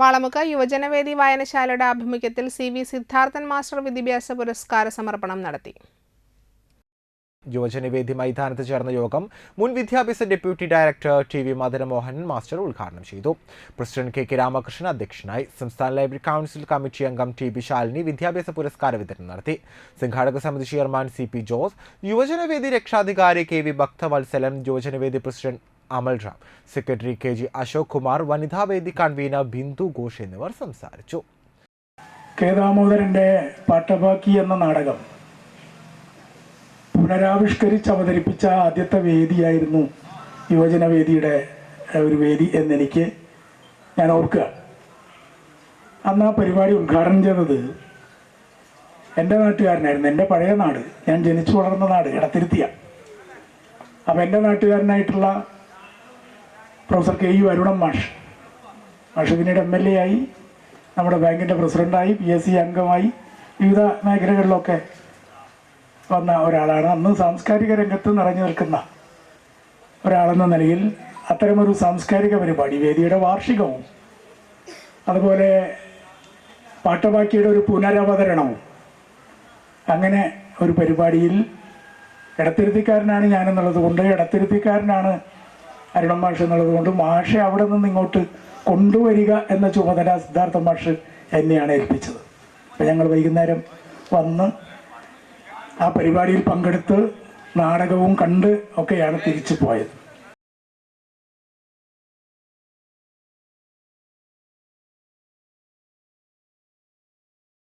വാളമുക്ക് യുവജനവേദി വായനശാലയുടെ ആഭിമുഖ്യത്തിൽ C V Siddharthan master വിദ്യാഭ്യാസ പുരസ്കാര സമർപ്പണം നടത്തി. യുവജനവേദി മൈതാനത്ത് ചേർന്ന യോഗം മുൻ വിദ്യാഭ്യാസ deputy director T V Madanamohan master ഉദ്ഘാടനം ചെയ്തു. പ്രസിഡന്റ് കെ കെ രാമകൃഷ്ണൻ അധ്യക്ഷനായി സംസ്ഥാന ലൈബ്രറി കൗൺസിൽ കമ്മിറ്റി അംഗം ടി ബി ശാലിനി വിദ്യാഭ്യാസ പുരസ്കാര വിതരണം നടത്തി. സംഘാടക സമിതി ചെയർമാൻ സി പി ജോസ് യുവജനവേദി രക്ഷാധികാരി K V Bhakthavatsalam യുവജനവേദി president Amal Ram secretary K G Ashok Kumar വനിതാ വനിതാവേദി കൺവീനർ ബിന്ദു ഘോഷ് എന്നിവർ സംസാരിച്ചു. കെ ദാമോദരന്റെ പാട്ടബാക്കി എന്ന നാടകം പുനരാവിഷ്കരിച്ച് അവതരിപ്പിച്ച ആദ്യത്തെ വേദിയായിരുന്നു യുവജന വേദിയുടെ ഒരു വേദി എന്നെനിക്ക് ഞാൻ ഓർക്കുക. അന്ന് ആ പരിപാടി ഉദ്ഘാടനം ചെയ്തത് എന്റെ നാട്ടുകാരനായിരുന്നു. എന്റെ പഴയ നാട്. ഞാൻ ജനിച്ചു വളർന്ന നാട് ഇടത്തിരുത്തിയ അപ്പം എന്റെ നാട്ടുകാരനായിട്ടുള്ള പ്രൊഫസർ കെ യു അരുണൻ മാഷ്. മാഷ് പിന്നീട് എം എൽ എ ആയി നമ്മുടെ ബാങ്കിന്റെ പ്രസിഡന്റായി പി എസ് സി അംഗമായി വിവിധ മേഖലകളിലൊക്കെ വന്ന ഒരാളാണ്. അന്ന് സാംസ്കാരിക രംഗത്ത് നിറഞ്ഞു നിൽക്കുന്ന ഒരാളെന്ന നിലയിൽ അത്തരമൊരു സാംസ്കാരിക പരിപാടി വേദിയുടെ വാർഷികവും അതുപോലെ പാട്ടബാക്കിയുടെ ഒരു പുനരവതരണവും അങ്ങനെ ഒരു പരിപാടിയിൽ ഇടത്തിരുത്തിക്കാരനാണ് ഞാനെന്നുള്ളത് കൊണ്ട് ഇടത്തിരുത്തിക്കാരനാണ് അരുണം മാഷ് എന്നുള്ളത് കൊണ്ട് മാഷെ അവിടെ നിന്ന് ഇങ്ങോട്ട് കൊണ്ടുവരിക എന്ന ചുമതല സിദ്ധാർത്ഥ മാഷ് എന്നെയാണ് ഏൽപ്പിച്ചത്. അപ്പം ഞങ്ങൾ വൈകുന്നേരം വന്ന് ആ പരിപാടിയിൽ പങ്കെടുത്ത് നാടകവും കണ്ട് ഒക്കെയാണ് തിരിച്ചു പോയത്.